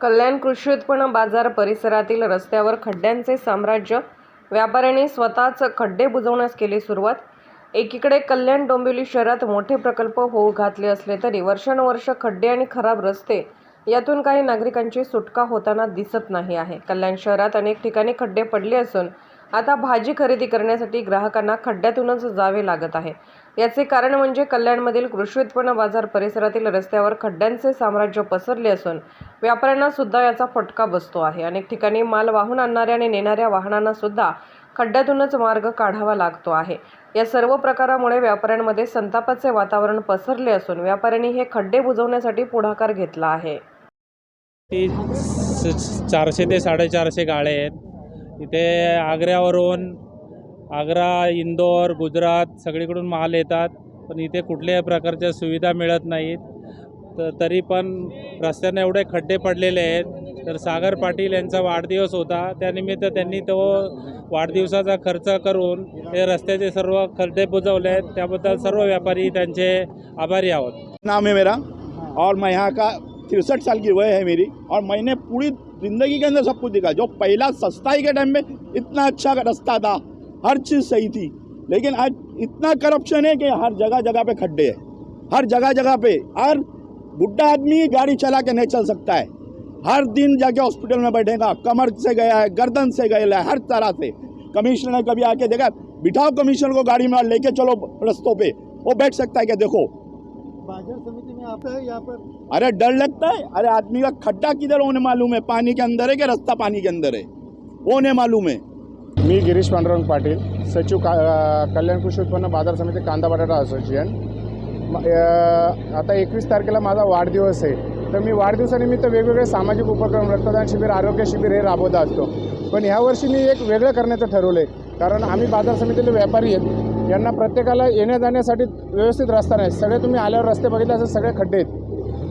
कल्याण कृषी उत्पन्न बाजार परिसरातील रस्त्यावर खड्ड्यांचे साम्राज्य व्यापाऱ्यांनी स्वतःच खड्डे बुजवण्यास केली सुरुवात. एकीकडे कल्याण डोंबिवली शहरात मोठे प्रकल्प होऊ घातले असले तरी वर्षानुवर्ष खड्डे आणि खराब रस्ते यातून काही नागरिकांची सुटका होताना दिसत नाही आहे. कल्याण शहरात अनेक ठिकाणी खड्डे पडले असून आता भाजी खरेदी करण्यासाठी ग्राहकांना खड्ड्यातूनच जावे लागत आहे. याचे कारण म्हणजे कल्याणमधील कृषी उत्पन्न बाजार परिसरातील रस्त्यावर खड्ड्यांचे साम्राज्य पसरले असून व्यापाऱ्यांना सुद्धा याचा फटका बसतो आहे. अनेक ठिकाणी माल वाहून आणणाऱ्या आणि नेणाऱ्या वाहनांना सुद्धा खड्ड्यातूनच मार्ग काढावा लागतो आहे. या सर्व प्रकारामुळे व्यापाऱ्यांमध्ये संतापाचे वातावरण पसरले असून व्यापाऱ्यांनी हे खड्डे बुजवण्यासाठी पुढाकार घेतला आहे. ती चारशे ते साडेचारशे गाड्या आहेत. इथे आग्र्यावरून आग्रा इंदोर गुजरात सगळीकडून माल येतात पण इथे कुठल्याही प्रकारच्या सुविधा मिळत नाहीत. तर तरी पण रस्त्याने एवढे खड्डे पडलेले आहेत. तर सागर पाटील यांचा वाढदिवस होता. त्यानिमित्त त्यांनी तो वाढदिवसाचा खर्च करून हे रस्त्याचे सर्व खड्डे बुजवले आहेत. त्याबद्दल सर्व व्यापारी त्यांचे आभारी आहोत. नाम है मेरा और मैं यहाँ का तिरसठ साल की वय है मेरी और मैंने पूरी ज़िंदगी के अंदर सब कुछ देखा। जो पहला सस्ताई के टाइम में इतना अच्छा रास्ता था। हर चीज़ सही थी। लेकिन आज इतना करप्शन है कि हर जगह जगह पे खड्डे हैं। हर जगह जगह पे। हर बुढ़ा आदमी गाड़ी चला के नहीं चल सकता है। हर दिन जाके हॉस्पिटल में बैठेगा। कमर से गया है गर्दन से गया है हर तरह से। कमिश्नर ने कभी आके देखा बिठाओ कमिश्नर को गाड़ी में लेके चलो रस्तों पे। वो बैठ सकता है क्या? देखो। बाज़ार समिति में आता है यहाँ पर? अरे डर लगता है। अरे आदमी का खड्डा किधर? होने मालूम है। पानी के अंदर है कि रास्ता पानी के अंदर है? वो नहीं मालूम है। मी गिरीश पांडुरंग पाटील सचिव का कल्याण कृषी उत्पन्न बाजार समिती कांदा बटाटा असोसिएशन. आता एकवीस तारखेला माझा वाढदिवस आहे. तर मी वाढदिवसानिमित्त वेगवेगळे सामाजिक उपक्रम रक्तदान शिबिर आरोग्य शिबिर हे राबवत असतो. पण ह्यावर्षी मी एक वेगळं करण्याचं ठरवलं आहे कारण आम्ही बाजार समितीतले व्यापारी आहेत. यांना प्रत्येकाला येण्या जाण्यासाठी व्यवस्थित रस्ता नाही. सगळे तुम्ही आल्यावर रस्ते बघितले असेल सगळे खड्डे आहेत.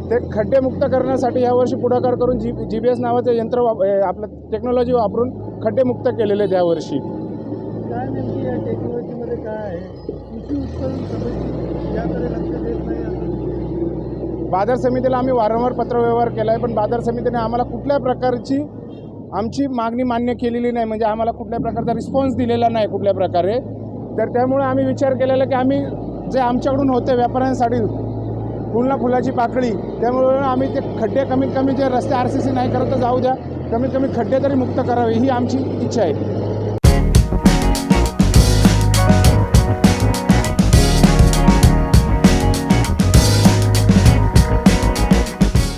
ते खड्डे मुक्त करण्यासाठी यावर्षी पुढाकार करून जी जी बी एस नावाचं यंत्र वाप आपलं टेक्नॉलॉजी वापरून खड्डे मुक्त केलेले आहेत यावर्षी काय नेमकी या टेक्नॉलॉजीमध्ये काय आहे? कृषी उत्पादन समिती याकडे लक्ष देत नाही असं बाजार समितीला आम्ही वारंवार पत्रव्यवहार केला आहे पण बाजार समितीने आम्हाला कुठल्या प्रकारची आमची मागणी मान्य केलेली नाही म्हणजे आम्हाला कुठल्या प्रकारचा रिस्पॉन्स दिलेला नाही कुठल्या प्रकारे. तर त्यामुळे आम्ही विचार केलेला की आम्ही जे आमच्याकडून होते व्यापाऱ्यांसाठी फुलना फुलाची पाकळी त्यामुळे आम्ही ते खड्डे कमीत कमी जे रस्ते आर सी सी नाही करत तर जाऊ द्या. कमीत कमी खड्डे तरी मुक्त करावे ही आमची इच्छा आहे.